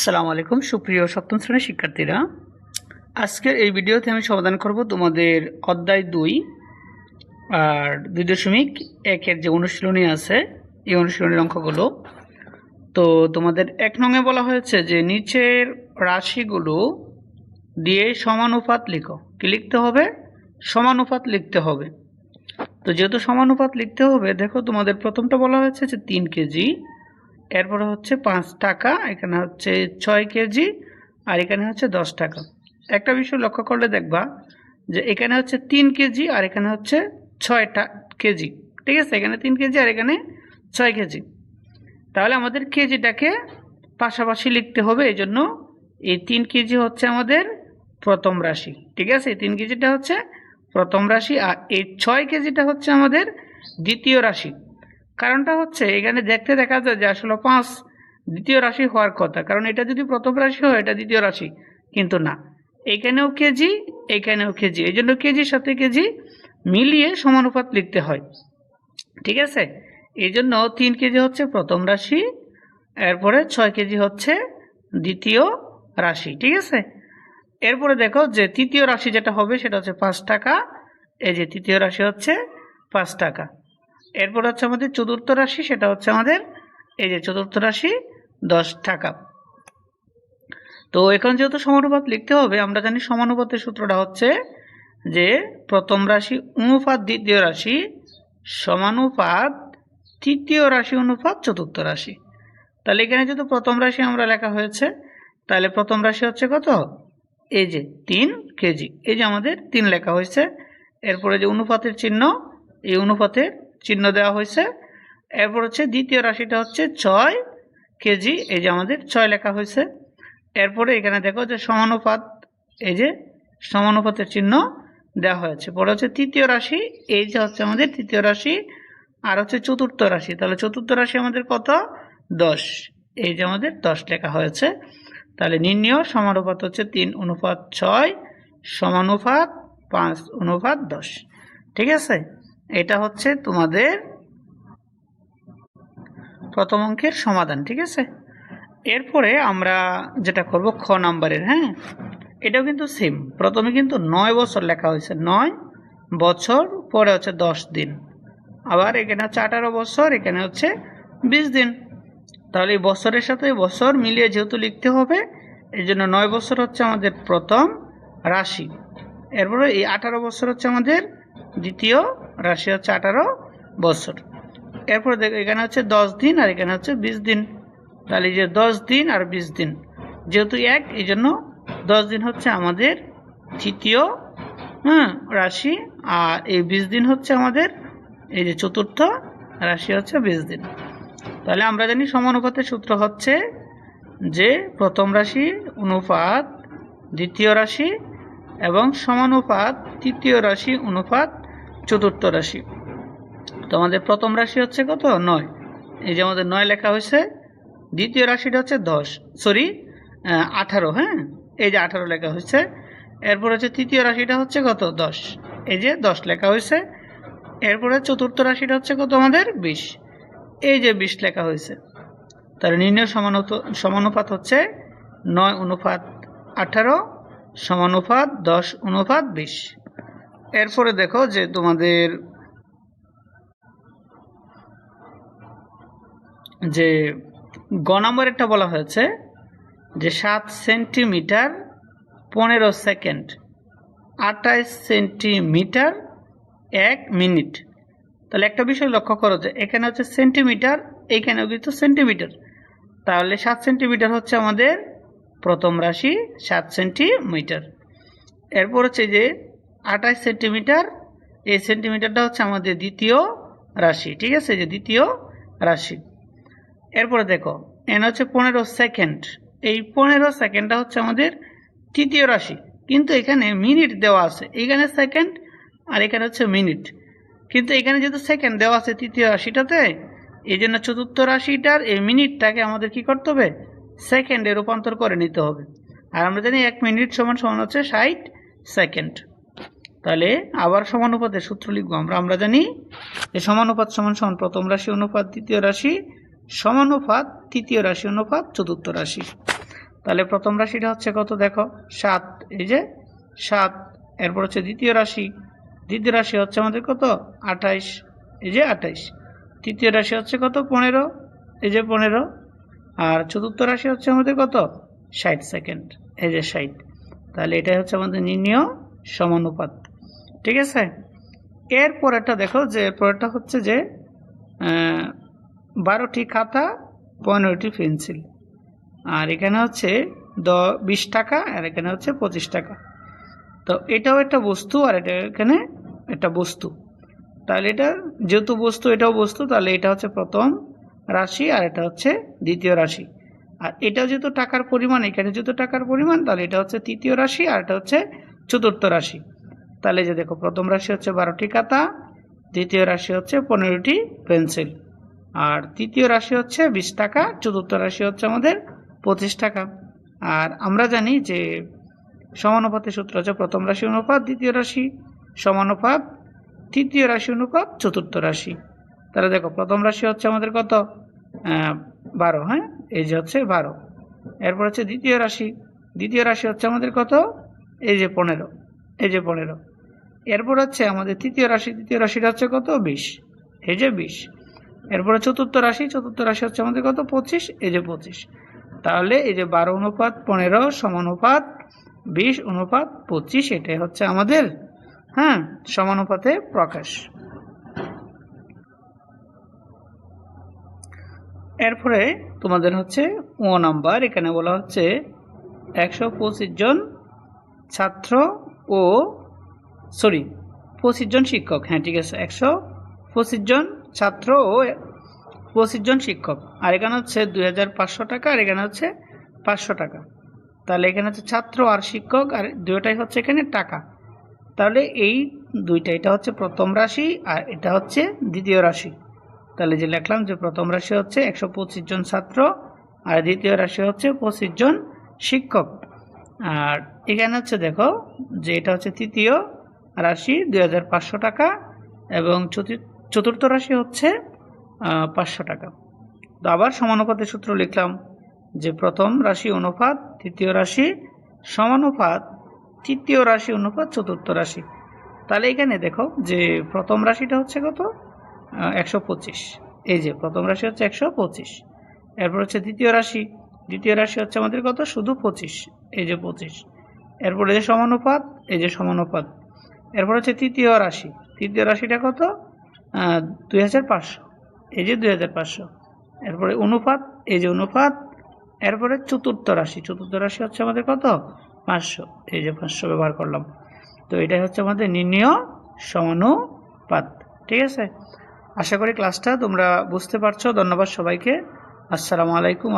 আসসালামু আলাইকুম। সুপ্রিয় সপ্তম শ্রেণির শিক্ষার্থীরা, আজকের এই ভিডিওতে আমি সমাধান করব তোমাদের অধ্যায় দুই আর দুই দশমিক একের যে অনুশীলনী আছে, এই অনুশীলনীর অঙ্কগুলো। তো তোমাদের এক নঙে বলা হয়েছে যে নিচের রাশিগুলো দিয়ে সমানুপাত লিখো। কি লিখতে হবে? সমানুপাত লিখতে হবে। তো যেহেতু সমানুপাত লিখতে হবে, দেখো তোমাদের প্রথমটা বলা হয়েছে যে তিন কেজি এরপরে হচ্ছে পাঁচ টাকা, এখানে হচ্ছে ছয় কেজি আর এখানে হচ্ছে দশ টাকা। একটা বিষয় লক্ষ্য করলে দেখবা যে এখানে হচ্ছে তিন কেজি আর এখানে হচ্ছে ছয়টা কেজি। ঠিক আছে? এখানে তিন কেজি আর এখানে ছয় কেজি। তাহলে আমাদের কেজিটাকে পাশাপাশি লিখতে হবে, এই জন্য এই তিন কেজি হচ্ছে আমাদের প্রথম রাশি। ঠিক আছে? এই তিন কেজিটা হচ্ছে প্রথম রাশি আর এই ছয় কেজিটা হচ্ছে আমাদের দ্বিতীয় রাশি। কারণটা হচ্ছে, এখানে দেখতে দেখা যায় যে আসলে পাঁচ দ্বিতীয় রাশি হওয়ার কথা। কারণ এটা যদি প্রথম রাশি হয়, এটা দ্বিতীয় রাশি, কিন্তু না। এখানেও কেজি এখানেও কেজি। এই জন্য কেজির সাথে কেজি মিলিয়ে সমানুপাত লিখতে হয়। ঠিক আছে? এই জন্য তিন কেজি হচ্ছে প্রথম রাশি, এরপরে ছয় কেজি হচ্ছে দ্বিতীয় রাশি। ঠিক আছে? এরপরে দেখো যে তৃতীয় রাশি যেটা হবে, সেটা হচ্ছে পাঁচ টাকা। এই যে তৃতীয় রাশি হচ্ছে পাঁচ টাকা। এরপর হচ্ছে আমাদের চতুর্থ রাশি, সেটা হচ্ছে আমাদের এই যে চতুর্থ রাশি, দশ টাকা। তো এখন যেহেতু সমানুপাত লিখতে হবে, আমরা জানি সমানুপাতের সূত্রটা হচ্ছে যে প্রথম রাশি অনুপাত, দ্বিতীয় রাশি সমানুপাত, তৃতীয় রাশি অনুপাত, চতুর্থ রাশি। তাহলে এখানে যেহেতু প্রথম রাশি আমরা লেখা হয়েছে, তাহলে প্রথম রাশি হচ্ছে কত? এই যে তিন কেজি। এই যে আমাদের তিন লেখা হয়েছে। এরপরে যে অনুপাতের চিহ্ন, এই অনুপাতের চিহ্ন দেওয়া হয়েছে। এরপর হচ্ছে দ্বিতীয় রাশিটা হচ্ছে ছয় কেজি, এই যে আমাদের ছয় লেখা হয়েছে। এরপরে এখানে দেখো যে সমানুপাত, এই যে সমানুপাতের চিহ্ন দেওয়া হয়েছে। পরে হচ্ছে তৃতীয় রাশি, এই যে হচ্ছে আমাদের তৃতীয় রাশি, আর হচ্ছে চতুর্থ রাশি। তাহলে চতুর্থ রাশি আমাদের কত? দশ। এই যে আমাদের দশ লেখা হয়েছে। তাহলে নির্ণয়, সমানুপাত হচ্ছে তিন অনুপাত ছয়, সমানুপাত পাঁচ অনুপাত দশ। ঠিক আছে? এটা হচ্ছে তোমাদের প্রথম অঙ্কের সমাধান, ঠিক আছে? এরপরে আমরা যেটা করব খ নাম্বারের হ্যাঁ? এটাও কিন্তু সেম প্রথমে কিন্তু নয় বছর লেখা হয়েছে, নয় বছর, পরে হচ্ছে দশ দিন। আবার এখানে হচ্ছে আঠারো বছর, এখানে হচ্ছে বিশ দিন। তাহলে এই বছরের সাথে বছর মিলিয়ে যেহেতু লিখতে হবে, এই জন্য নয় বছর হচ্ছে আমাদের প্রথম রাশি। এরপরে এই আঠারো বছর হচ্ছে আমাদের দ্বিতীয় রাশি হচ্ছে আঠারো বছর। এরপর দেখ, এখানে হচ্ছে দশ দিন আর এখানে হচ্ছে বিশ দিন। তাহলে এই যে দশ দিন আর বিশ দিন, যেহেতু এক, এই জন্য দশ দিন হচ্ছে আমাদের তৃতীয় হ্যাঁ রাশি। আর এই বিশ দিন হচ্ছে আমাদের এই যে চতুর্থ, রাশি হচ্ছে বিশ দিন। তাহলে আমরা জানি সমানুপাতের সূত্র হচ্ছে যে প্রথম রাশি অনুপাত দ্বিতীয় রাশি এবং সমানুপাত তৃতীয় রাশি অনুপাত চতুর্থ রাশি। তো আমাদের প্রথম রাশি হচ্ছে কত? নয়। এই যে আমাদের নয় লেখা হয়েছে, দ্বিতীয় রাশিটা হচ্ছে দশ। সরি আঠারো হ্যাঁ? এই যে আঠারো লেখা হয়েছে, এরপর হচ্ছে তৃতীয় রাশিটা হচ্ছে কত? দশ। এই যে দশ লেখা হয়েছে, এরপরে চতুর্থ রাশিটা হচ্ছে কত আমাদের? বিশ। এই যে বিশ লেখা হয়েছে, তার নির্ণয় সমানত সমানুপাত হচ্ছে নয় অনুপাত আঠারো, সমানুপাত দশ অনুপাত বিশ। এরপরে দেখো যে তোমাদের যে গ নম্বরেরটা বলা হয়েছে যে সাত সেন্টিমিটার পনেরো সেকেন্ড, আঠাইশ সেন্টিমিটার এক মিনিট। তাহলে একটা বিষয় লক্ষ্য করো যে এখানে হচ্ছে সেন্টিমিটার এইখানেও কিন্তু সেন্টিমিটার। তাহলে সাত সেন্টিমিটার হচ্ছে আমাদের প্রথম রাশি, সাত সেন্টিমিটার। এরপর হচ্ছে যে আঠাশ সেন্টিমিটার, এই সেন্টিমিটারটা হচ্ছে আমাদের দ্বিতীয় রাশি, ঠিক আছে? যে দ্বিতীয় রাশি। এরপরে দেখো, এন হচ্ছে পনেরো সেকেন্ড। এই পনেরো সেকেন্ডটা হচ্ছে আমাদের তৃতীয় রাশি। কিন্তু এখানে মিনিট দেওয়া আছে। এখানে সেকেন্ড আর এখানে হচ্ছে মিনিট। কিন্তু এখানে যেহেতু সেকেন্ড দেওয়া আছে তৃতীয় রাশিটাতে এই জন্য চতুর্থ রাশিটার এই মিনিটটাকে আমাদের কি করতে হবে? সেকেন্ডে রূপান্তর করে নিতে হবে। আর আমরা জানি এক মিনিট সমান সমান হচ্ছে ষাট সেকেন্ড। তাহলে আবার সমানুপাতের সূত্র লিখব আমরা। আমরা জানি যে সমানুপাত সমান সমান প্রথম রাশি অনুপাত, দ্বিতীয় রাশি সমানুপাত, তৃতীয় রাশি অনুপাত, চতুর্থ রাশি। তাহলে প্রথম রাশিটা হচ্ছে কত দেখো? সাত। এই যে সাত। এরপর হচ্ছে দ্বিতীয় রাশি। দ্বিতীয় রাশি হচ্ছে আমাদের কত? আঠাইশ। এই যে আঠাইশ। তৃতীয় রাশি হচ্ছে কত? পনেরো। এই যে পনেরো। আর চতুর্থ রাশি হচ্ছে আমাদের কত? ষাট সেকেন্ড। এই যে ষাট। তাহলে এটাই হচ্ছে আমাদের নির্ণয় সমানুপাত। ঠিক আছে? এর পরেরটা দেখো যে, পরেরটা হচ্ছে যে বারোটি খাতা, পনেরোটি পেন্সিল। আর এখানে হচ্ছে দ, বিশ টাকা, আর এখানে হচ্ছে পঁচিশ টাকা। তো এটাও একটা বস্তু, আর এটা এখানে একটা বস্তু। তাহলে এটা, যেহেতু বস্তু, এটাও বস্তু, তাহলে এটা হচ্ছে প্রথম রাশি, আর এটা হচ্ছে দ্বিতীয় রাশি। আর এটাও যেহেতু টাকার পরিমাণ, এখানে যেহেতু টাকার পরিমাণ, তাহলে এটা হচ্ছে তৃতীয় রাশি, আর এটা হচ্ছে চতুর্থ রাশি। তাহলে যে দেখো, প্রথম রাশি হচ্ছে বারোটি খাতা, দ্বিতীয় রাশি হচ্ছে পনেরোটি পেন্সিল। আর তৃতীয় রাশি হচ্ছে বিশ টাকা, চতুর্থ রাশি হচ্ছে আমাদের পঁচিশ টাকা। আর আমরা জানি যে সমানুপাতের সূত্র হচ্ছে প্রথম রাশি অনুপাত, দ্বিতীয় রাশি সমানুপাত, তৃতীয় রাশি অনুপাত, চতুর্থ রাশি। তাহলে দেখো, প্রথম রাশি হচ্ছে আমাদের কত? বারো হ্যাঁ? এই যে হচ্ছে বারো। এরপর হচ্ছে দ্বিতীয় রাশি। দ্বিতীয় রাশি হচ্ছে আমাদের কত? এই যে পনেরো। এই যে পনেরো। এরপর হচ্ছে আমাদের তৃতীয় রাশি তৃতীয় রাশিটা হচ্ছে কত? বিশ। এই যে বিশ। এরপরে চতুর্থ রাশি চতুর্থ রাশি হচ্ছে আমাদের কত? পঁচিশ। এই যে পঁচিশ। তাহলে এই যে বারো অনুপাত, পনেরো সমানুপাত বিশ অনুপাত, পঁচিশ, এটাই হচ্ছে আমাদের হ্যাঁ সমানুপাতে প্রকাশ। এরপরে তোমাদের হচ্ছে ও নাম্বার, এখানে বলা হচ্ছে একশো পঁচিশ জন ছাত্র ও সরি পঁচিশ জন শিক্ষক। হ্যাঁ ঠিক আছে, একশো পঁচিশ জন ছাত্র ও পঁচিশ জন শিক্ষক। আর এখানে হচ্ছে দুই হাজার পাঁচশো টাকা, আর এখানে হচ্ছে পাঁচশো টাকা। তাহলে এখানে হচ্ছে ছাত্র আর শিক্ষক, আর দুইটাই হচ্ছে এখানে টাকা। তাহলে এই দুইটা, এটা হচ্ছে প্রথম রাশি আর এটা হচ্ছে দ্বিতীয় রাশি। তাহলে যে লিখলাম যে প্রথম রাশি হচ্ছে একশো পঁচিশ জন ছাত্র আর দ্বিতীয় রাশি হচ্ছে পঁচিশ জন শিক্ষক। আর এখানে হচ্ছে দেখো যে এটা হচ্ছে তৃতীয় রাশি দুই হাজার পাঁচশো টাকা এবং চতু- চতুর্থ রাশি হচ্ছে পাঁচশো টাকা। তো আবার সমানুপাতের সূত্র লিখলাম যে প্রথম রাশি অনুপাত, তৃতীয় রাশি সমানুপাত, তৃতীয় রাশি অনুপাত, চতুর্থ রাশি। তাহলে এখানে দেখো যে প্রথম রাশিটা হচ্ছে কত? একশো পঁচিশ। এই যে প্রথম রাশি হচ্ছে একশো পঁচিশ। এরপর হচ্ছে দ্বিতীয় রাশি। দ্বিতীয় রাশি হচ্ছে আমাদের কত? শুধু পঁচিশ। এই যে পঁচিশ। এরপর যে সমানুপাত, এই যে সমানুপাত। এরপর হচ্ছে তৃতীয় রাশি। তৃতীয় রাশিটা কত? দুই হাজার পাঁচশো। এই যে দুই হাজার পাঁচশো। এরপরে অনুপাত, এই যে অনুপাত। এরপরে চতুর্থ রাশি। চতুর্থ রাশি হচ্ছে আমাদের কত? পাঁচশো। এই যে পাঁচশো ব্যবহার করলাম। তো এটাই হচ্ছে আমাদের নির্ণয় সমানুপাত। ঠিক আছে? আশা করি ক্লাসটা তোমরা বুঝতে পারছ। ধন্যবাদ সবাইকে। আসসালামু আলাইকুম